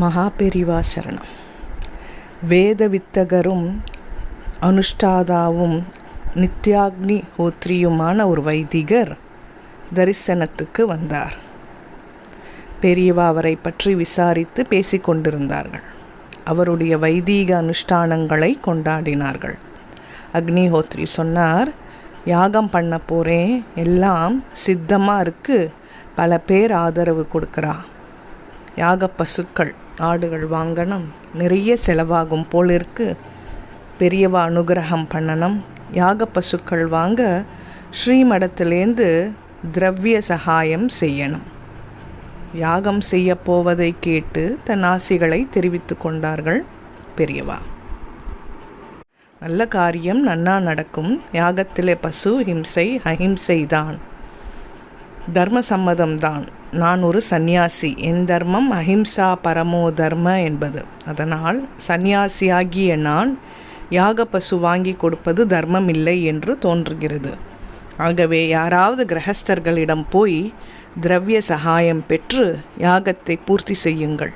மகாபெரிவா சரணம். வேத வித்தகரும் அனுஷ்டாதாவும் நித்யாக்னி ஹோத்ரியுமான ஒரு வைதிகர் தரிசனத்துக்கு வந்தார். பெரியவா அவரை பற்றி விசாரித்து பேசிக்கொண்டிருந்தார்கள் அவருடைய வைதீக அனுஷ்டானங்களை கொண்டாடினார்கள். அக்னிஹோத்ரி சொன்னார் யாகம் பண்ண போகிறேன் எல்லாம் சித்தமாக இருக்குது பல பேர் ஆதரவு கொடுக்குறா. யாக பசுக்கள் ஆடுகள் வாங்கணும். நிறைய செலவாகும் போல் இருக்கு. பெரியவா அனுகிரகம் பண்ணணும். யாக பசுக்கள் வாங்க ஸ்ரீமடத்திலேருந்து திரவிய சகாயம் செய்யணும். யாகம் செய்ய போவதை கேட்டு தன் ஆசிகளை தெரிவித்து கொண்டார்கள் பெரியவா. நல்ல காரியம் நன்னா நடக்கும். யாகத்திலே பசு ஹிம்சை அஹிம்சை தான் தர்ம சம்மதம் தான் நான் ஒரு சந்நியாசி. என் தர்மம் அஹிம்சா பரமோ தர்ம என்பது. அதனால் சந்நியாசியாகிய நான் யாக பசு வாங்கி கொடுப்பது தர்மம் இல்லை என்று தோன்றுகிறது. ஆகவே யாராவது கிரகஸ்தர்களிடம் போய் திரவிய சகாயம் பெற்று யாகத்தை பூர்த்தி செய்யுங்கள்.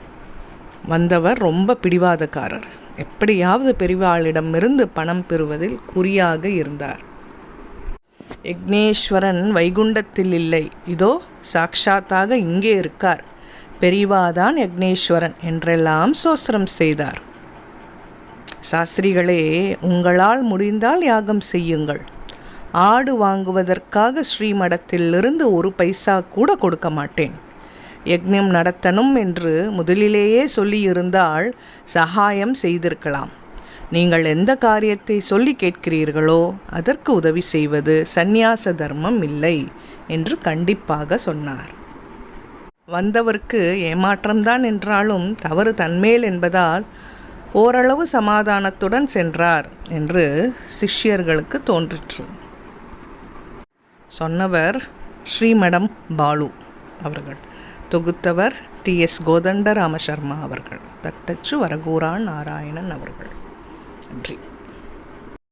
வந்தவர் ரொம்ப பிடிவாதக்காரர். எப்படியாவது பெரிவாளிடமிருந்து பணம் பெறுவதில் குறியாக இருந்தார். யக்னேஸ்வரன் வைகுண்டத்தில் இல்லை. இதோ சாக்ஷாத்தாக இங்கே இருக்கார். பெரிவாதான் யக்னேஸ்வரன் என்றெல்லாம் சோஸ்திரம் செய்தார். சாஸ்திரிகளே உங்களால் முடிந்தால் யாகம் செய்யுங்கள். ஆடு வாங்குவதற்காக ஸ்ரீமடத்திலிருந்து ஒரு பைசா கூட கொடுக்க மாட்டேன். யக்ஞம் நடத்தணும் என்று முதலிலேயே சொல்லியிருந்தால் சகாயம் செய்திருக்கலாம். நீங்கள் எந்த காரியத்தை சொல்லி கேட்கிறீர்களோ அதற்கு உதவி செய்வது சந்நியாச தர்மம் இல்லை என்று கண்டிப்பாக சொன்னார். வந்தவருக்கு ஏமாற்றம்தான் என்றாலும் தவறு தன்மேல் என்பதால் ஓரளவு சமாதானத்துடன் சென்றார் என்று சிஷ்யர்களுக்கு தோன்றிற்று. சொன்னவர் ஸ்ரீமடம் பாலு அவர்கள் தொகுத்தவர் டி எஸ் கோதண்ட ராமசர்மா அவர்கள் தட்டச்சு வரகூரான் நாராயணன் அவர்கள். நன்றி.